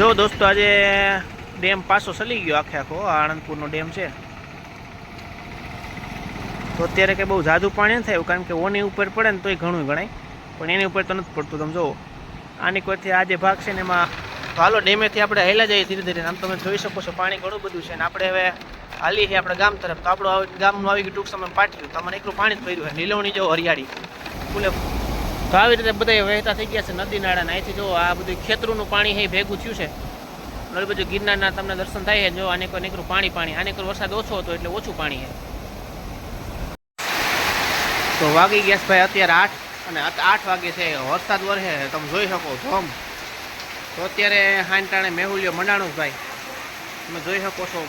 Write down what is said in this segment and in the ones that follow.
જો દોસ્તો, આજે ડેમ પાછો ચલી ગયો આખે આખો આણંદપુરનો ડેમ છે. તો અત્યારે કંઈ બહુ જાદુ પાણી નથી આવ્યું, કારણ કે ઓની ઉપર પડે ને તોય ઘણું ગણાય. પણ એની ઉપર તો નથી પડતું, તમે જુઓ. આની કોઈથી આ જે ભાગ છે ને એમાં હાલો, ડેમેથી આપણે હેલા જઈએ ધીરે ધીરે. આમ તમે જોઈ શકો છો, પાણી ઘણું બધું છે ને આપણે હવે હાલી છે આપણે ગામ તરફ. તો આપણું ગામનું આવી ગયું ટૂંક સમય પાટ્યું. તમને એકલું પાણી જ પડ્યું હોય. નીલવણી જો હરિયાળી. ફૂલે. તો આવી રીતે બધા વહેતા થઈ ગયા છે. નદી નાળા અહીંથી જો આ બધું ખેતરોનું પાણી છે ભેગું થયું છે. નળ બધું ગિરનારના તમને દર્શન થાય છે. જો આને કોઈ નીકળું પાણી પાણી, આને કોઈ વરસાદ ઓછો હતો એટલે ઓછું પાણી છે તો વાગી ગયા ભાઈ અત્યારે આઠ અને આઠ વાગે છે. વરસાદ વરસે તમે જોઈ શકો ધોમ તો અત્યારે હાંટાણે મેહુલ્યો મંડાણું ભાઈ. તમે જોઈ શકો છો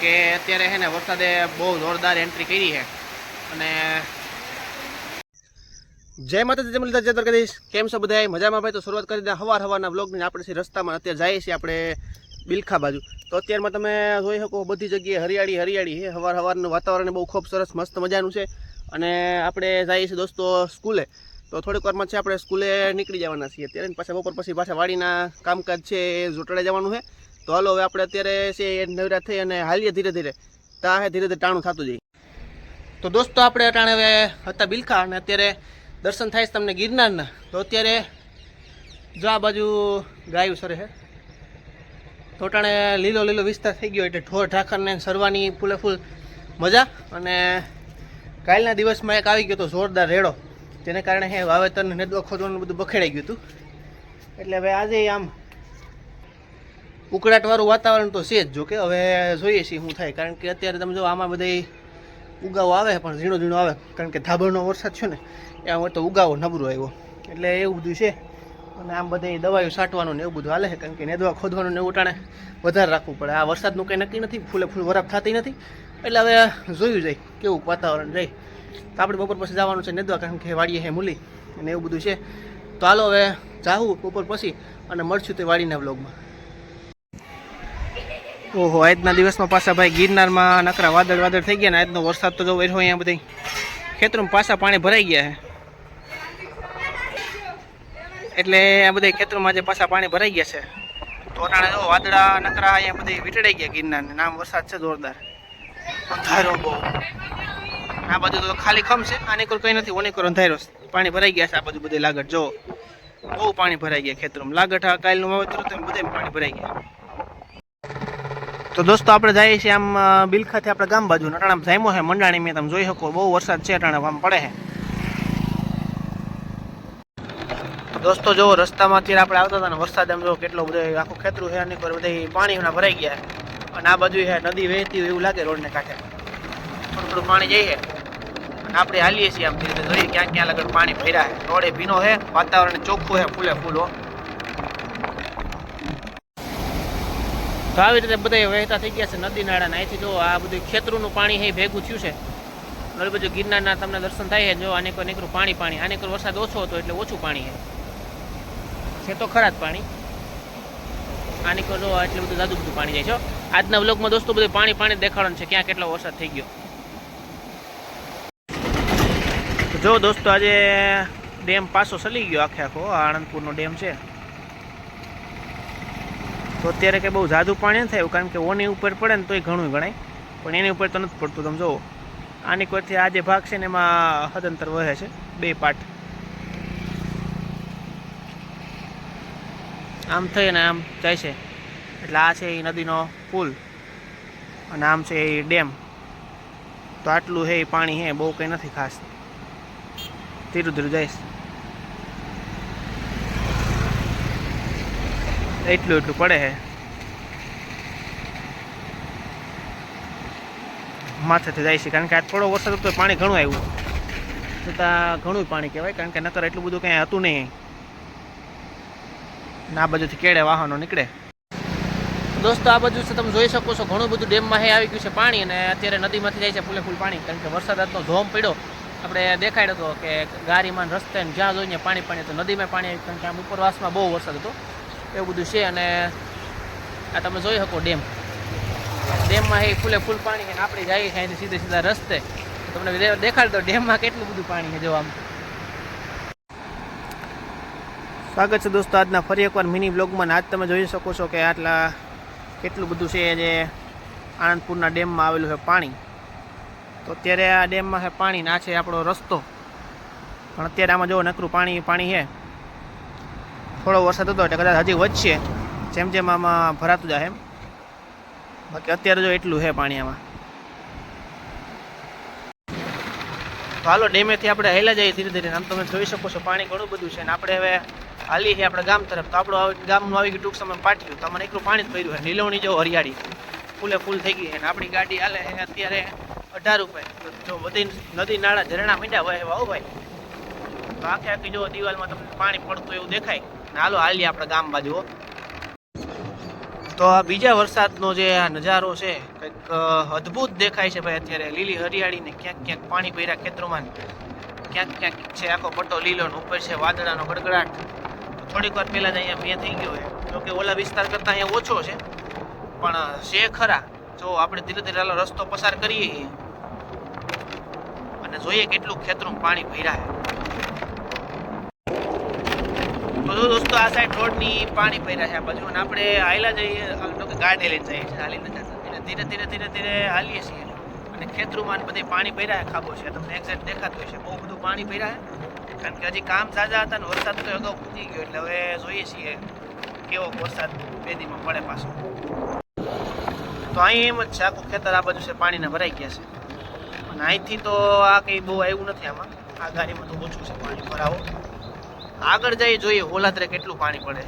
કે અત્યારે છે ને વરસાદે બહુ જોરદાર એન્ટ્રી કરી છે. અને જય માતાજી મુરલીધર જય દ્વારકાધીશ. કેમ છો બધા મજામાં ભાઈ? તો શરૂઆત કરી દે હવાર હવારના બ્લોગની આપણે રસ્તામાં. અત્યારે જઈએ છીએ આપણે બિલખા બાજુ. તો અત્યારમાં તમે જોઈ શકો બધી જગ્યાએ હરિયાળી હરિયાળી છે. હવાર હવારનું વાતાવરણ બહુ ખૂબ સરસ, મસ્ત મજાનું છે. અને આપણે જઈએ છીએ દોસ્તો સ્કૂલે. તો થોડીક વારમાં છે આપણે સ્કૂલે નીકળી જવાના છીએ અત્યારે. પાછા બપોર પછી પાછા વાડીના કામકાજ છે એ જોટાડે જવાનું છે. તો હાલો, હવે આપણે અત્યારે છે એ નવરા થઈ અને હાલીએ ધીરે ધીરે. તા હે ધીરે ધીરે ટાણું થતું જઈએ તો દોસ્તો, આપણે અટાણે હવે હતા બિલખા અને અત્યારે દર્શન થાય છે તમને ગિરનારના. તો અત્યારે જો આ બાજુ ગાયું સરે છે તો અટાણે લીલો લીલો વિસ્તાર થઈ ગયો એટલે ઢોર ઢાખરને સરવાની ફૂલે ફૂલ મજા. અને કાલના દિવસમાં એક આવી ગયો તો જોરદાર રેડો. તેને કારણે હે વાવેતર ને નેદવા ખોદવાનું બધું બખેડાઈ ગયું હતું. એટલે હવે આજે આમ ઉકળાટવાળું વાતાવરણ તો છે જ જો કે. હવે જોઈએ છીએ શું થાય. કારણ કે અત્યારે તમે જો આમાં બધા ઉગાવો આવે, પણ ઝીણો ઝીણો આવે. કારણ કે ધાબળનો વરસાદ છે ને એમાં તો ઉગાવો નબરો આવ્યો. એટલે એવું બધું છે. અને આમ બધી દવાઈઓ છાંટવાનું ને એવું બધું હાલે છે, કારણ કે નેદવા ખોદવાનું ને એવું ટાણે વધારે રાખવું પડે. આ વરસાદનું કંઈ નક્કી નથી, ફૂલે ફૂલ વરાપ થતી નથી. એટલે હવે જોયું જાય, કેવું વાતાવરણ જાય. તો આપણે બપોર પછી જવાનું છે નેદવા, કારણ કે વાડીએ હે મૂલી અને એવું બધું છે. તો હાલો હવે જાવું બપોર પછી અને મળશું તે વાડીના બ્લોગમાં ઓહો, આજના દિવસમાં પાછા ભાઈ ગિરનારમાં નકરા વાદળ વાદળ થઈ ગયા ને, આજનો વરસાદ તો જો વેઠો અહીંયા બધી ખેતરમાં પાછા પાણી ભરાઈ ગયા છે. એટલે આ બધા ખેતરોમાં જે પાછા પાણી ભરાઈ ગયા છે. તો અટાણે જો વાદળા નકરા અહીંયા બધી વીટડાઈ ગયા ગિરનારને નામ વરસાદ છે જોરદાર. અંધારો બહુ. આ બાજુ તો ખાલી ખમ છે. આની કોઈ કંઈ નથી ઓની કોઈ અંધારો પાણી ભરાઈ ગયા છે આ બાજુ બધી લાગટ જો બહુ પાણી ભરાઈ ગયા ખેતરોમાં. લાગટ આ કાલનું વાવેતર હતું એમ બધે પાણી ભરાઈ ગયા. તો દોસ્તો આપણે જઈએ છીએ આમ બિલખાથી આપણે ગામ બાજુ. નટાણામાં જામ્યો છે મંડાણી મેં તમે જોઈ શકો. બહુ વરસાદ છે અટાણા આમ પડે છે દોસ્તો, જો રસ્તામાં અત્યારે આપણે આવતા હતા ને, વરસાદ એમ જો કેટલો બધો આખું ખેતરું છે અને બધા પાણીના ભરાઈ ગયા અને આ બાજુ છે નદી વહેતી હોય એવું લાગે રોડને કાંઠે. થોડું થોડું પાણી જઈએ અને આપણે હાલીએ છીએ આમ ધીરે જોઈએ ક્યાં ક્યાં લગન પાણી ભર્યા છે. રોડે ભીનો છે, વાતાવરણ ચોખ્ખું છે, ફૂલે ફૂલો તો આવી રીતે બધા વહેતા થઈ ગયા છે નદી નાળાના. અહીંથી જો આ બધું ખેતરુંનું પાણી છે ભેગું થયું છે. નળ બધું ગિરનારના તમને દર્શન થાય છે. જો આને કોઈ નીકળું પાણી પાણી. આને કોઈ વરસાદ ઓછો હતો એટલે ઓછું પાણી છે. છે તો ખરા જ પાણી. આની જો એટલું બધું જાદુ બધું પાણી જાય છે આજના વ્લોગમાં દોસ્તો બધું પાણી પાણી દેખાડવાનું છે, ક્યાં કેટલો વરસાદ થઈ ગયો. જો દોસ્તો આજે ડેમ પાછો સલી ગયો આખે આખો આણંદપુરનો ડેમ છે. તો અત્યારે કંઈ બહુ જાદુ પાણી નથી આવ્યું, કારણ કે ઓની ઉપર પડે ને તોય ઘણું ગણાય. પણ એની ઉપર તો નથી પડતું, તમે જુઓ. આની કોઈથી આ જે ભાગ છે ને એમાં હદંતર વહે છે, બે પાટ આમ થઈને આમ જાય છે. એટલે આ છે એ નદીનો પુલ અને આમ છે એ ડેમ. તો આટલું છે એ પાણી છે બહુ કંઈ નથી ખાસ. ધીરું ધીરું જઈશ એટલું એટલું પડે છે માથેથી જાય છે, કારણ કે આ થોડો વરસાદ હતો પાણી ઘણું આવ્યું. છતાં ઘણું પાણી કહેવાય, કારણ કે નકર એટલું બધું કંઈ હતું નહીં. આ બાજુથી કેળે વાહનો નીકળે. દોસ્તો, આ બાજુ છે, તમે જોઈ શકો છો, ઘણું બધું ડેમમાં હે, આવી ગયું છે પાણી અને અત્યારે નદીમાંથી જાય છે ફૂલે ફૂલ પાણી. કારણ કે વરસાદ આજનો ધોમ પડ્યો, આપણે દેખાડ્યો હતો કે ગારીમાં રસ્તે જ્યાં જોઈને પાણી પાણી તો નદીમાં પાણી આવ્યું, કારણ કે આમ ઉપરવાસમાં બહુ વરસાદ હતો. એવું બધું છે અને આ તમે જોઈ શકો ડેમ. ડેમમાં એ ફૂલે ફૂલ પાણી છે આપણે જઈએ છીએ સીધે સીધા રસ્તે. તમને દેખાડતો ડેમમાં કેટલું બધું પાણી છે જો આમ. સ્વાગત છે દોસ્તો આજના ફરી એકવાર મિની બ્લોગમાં આજ તમે જોઈ શકો છો કે આટલા કેટલું બધું છે જે આણંદપુરના ડેમમાં આવેલું છે પાણી. તો અત્યારે આ ડેમમાં છે પાણી ના છે આપણો રસ્તો. પણ અત્યારે આમાં જો નકરું પાણી પાણી છે. થોડો વરસાદ હતો એટલે કદાચ હજી વધશે. જેમ જેમ આમાં ભરાતું જાય એમ. બાકી અત્યારે જો એટલું છે પાણી આમાં. હાલો ડેમેથી આપણે હેલા જઈએ ધીરે ધીરે. આમ તમે જોઈ શકો છો પાણી ઘણું બધું છે ને આપણે હવે હાલી છે આપણે ગામ તરફ. તો આપણું ગામનું આવી ગયું ટૂંક સમય પાટ્યું. તો મને એકલું પાણી જ ભર્યું છે. નીલવણી જો હરિયાળી. ફૂલે ફૂલ થઈ ગઈ અને આપણી ગાડી હાલે અત્યારે અઢાર રૂપિયા. જો બધી નદી નાળા ઝરણા મીંડા હોય એવા ભાઈ. તો આખે આખી જો દિવાલમાં તમને પાણી પડતું એવું દેખાય. ને હાલો હાલીએ આપણે ગામ બાજુ તો આ બીજા વરસાદનો જે આ નજારો છે, કંઈક અદ્ભુત દેખાય છે ભાઈ અત્યારે. લીલી હરિયાળી ને ક્યાંક ક્યાંક પાણી ભર્યા ખેતરોમાં. ક્યાંક ક્યાંક છે આખો પટ્ટો લીલો ઉપર છે વાદળાનો ગડગડાટ. થોડીક વાર પહેલાં જ અહીંયા મેં થઈ ગયો છે જો કે ઓલા વિસ્તાર કરતાં અહીંયા ઓછો છે. પણ છે ખરા. જો આપણે ધીરે ધીરે હાલો રસ્તો પસાર કરીએ અને જોઈએ કેટલું ખેતરું પાણી ભર્યા છે. તો દોસ્તો, આ સાઈડ રોડની પાણી ભર્યા છે. આ બાજુ અને આપણે હાલ્યા જઈએ તો કે ગાડી લઈને જઈએ છીએ. હાલી નથી ધીરે ધીરે ધીરે ધીરે હાલીએ છીએ. અને ખેતરોમાં બધે પાણી ભર્યા છે, ખાબો છે. તમને એક્ઝેક્ટ દેખાતું હશે. બહુ બધું પાણી ભર્યા છે. કારણ કે હજી કામ સાજા હતા ને વરસાદ તો અગાઉ પૂજી ગયો એટલે હવે જોઈએ છીએ કેવો વરસાદ બે દીમાં પડે પાછો. તો અહીં એમ જ છે, આખું ખેતર આ બાજુ છે, પાણીના ભરાઈ ગયા છે. અને અહીંથી તો આ કંઈ બહુ આવ્યું નથી આમાં. આ ગાડીમાં તો ઓછું છે પાણી, ભરાવો. આગળ જઈએ, જોઈએ ઓલાત્રે કેટલું પાણી પડે.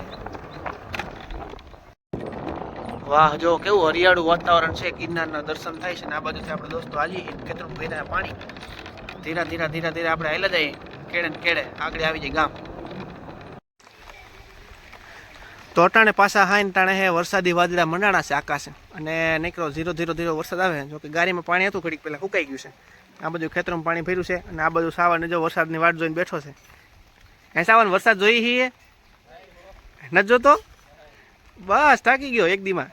વાહ, જો કેવું હરિયાળું વાતાવરણ છે, ગિરનારના દર્શન થાય છે ને આ બાજુથી આપણે દોસ્તો હાલીએ ખેતરું ભર્યા પાણી. ધીરા ધીરા ધીરા ધીરા આપણે હાલ્યા જઈએ. કેડે ને કેડે આગળ આવી જાય ગામ. તો અટાણે પાછા હાઈને ટાણે હે વરસાદી વાદળા મંડાણા છે આકાશે. અને નીકળો ધીરો ધીરો ધીરો વરસાદ આવે. જો કે ગાડીમાં પાણી હતું ઘડીક પહેલાં સુકાઈ ગયું છે. આ બધું ખેતરમાં પાણી ભર્યું છે અને આ બધું સાવાને જો વરસાદની વાટ જોઈને બેઠો છે. એ સાવન વરસાદ જોઈ છીએ નથી જોતો? બસ થાકી ગયો એક દીમાં.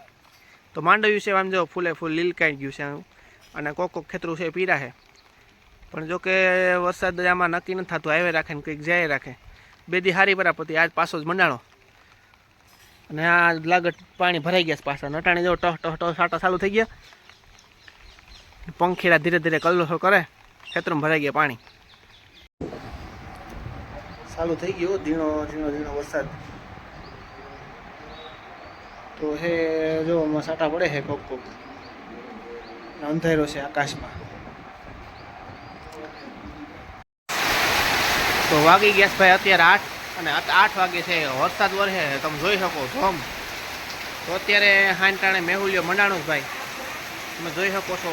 તો માંડવ્યું છે આમ જો ફૂલે ફૂલ લીલકાઈ ગયું છે. અને કોક કોક ખેતરું છે પીરા છે. પણ જો કે વરસાદ આમાં નક્કી નથી થતું આવે રાખે ને કંઈક જાય રાખે. બે દી હારી પરાપતિ આજ પાછો જ મંડાણો. અને આ લાગટ પાણી ભરાઈ ગયા પાછા. નટાણી જો ટહ ટહ ટહ સાટા ચાલુ થઈ ગયા. પંખીડા ધીરે ધીરે કલરો કરે, ખેતરમાં ભરાઈ ગયા પાણી. ચાલુ થઈ ગયો, ધીણો ધીણો ધીણો વરસાદ. તો હે, જો સાટા પડે છે કોક કોક. અંધારો છે આકાશમાં. તો વાગી ગયા ભાઈ અત્યારે આઠ અને આઠ વાગે છે. વરસાદ વરસે તમે જોઈ શકો ધોમ તો અત્યારે હાન ટાણે મેહુલિયો મંડાણું ભાઈ. તમે જોઈ શકો છો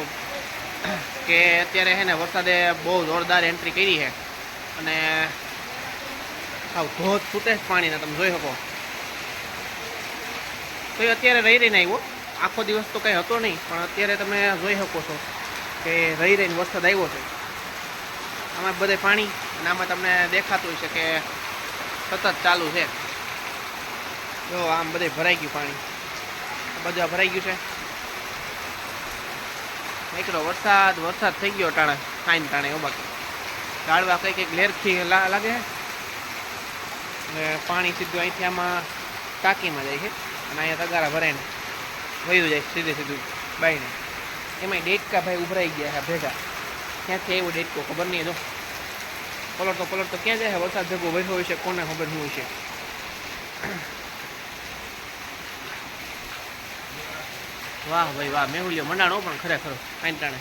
કે અત્યારે છે ને વરસાદે બહુ જોરદાર એન્ટ્રી કરી છે. અને સાવ ધોધ છૂટે જ પાણીના, તમે જોઈ શકો. તો એ અત્યારે રહી રહીને આવ્યો. આખો દિવસ તો કંઈ હતો નહીં, પણ અત્યારે તમે જોઈ શકો છો કે રહી રહીને વરસાદ આવ્યો છે. આમાં બધે પાણી અને આમાં તમને દેખાતું હશે કે સતત ચાલુ છે. જો આમ બધે ભરાઈ ગયું પાણી. બધું ભરાઈ ગયું છે. નીકળો, વરસાદ વરસાદ થઈ ગયો ટાણે, ખાઈને ટાણે એવું બાકી. ગાળવા કંઈક એક લેરથી લા- લાગે. અને પાણી સીધું અહીંથી આમાં ટાંકીમાં જાય છે. અને અહીંયા તગારા ભરાઈને વયું જાય સીધે સીધું બાઈને. એમાંય ડેટકા ભાઈ ઉભરાઈ ગયા છે ભેગા. ક્યાંથી આવ્યો ડેટકો ખબર નહીં જો પલટતો પલટતો ક્યાં જાય વરસાદ ભેગો વહ્યો હોય છે કોને ખબર શું હોય છે વાહ ભાઈ, વાહ, મેહુલિયો મંડાણો પણ ખરેખર આઈન ટાણે.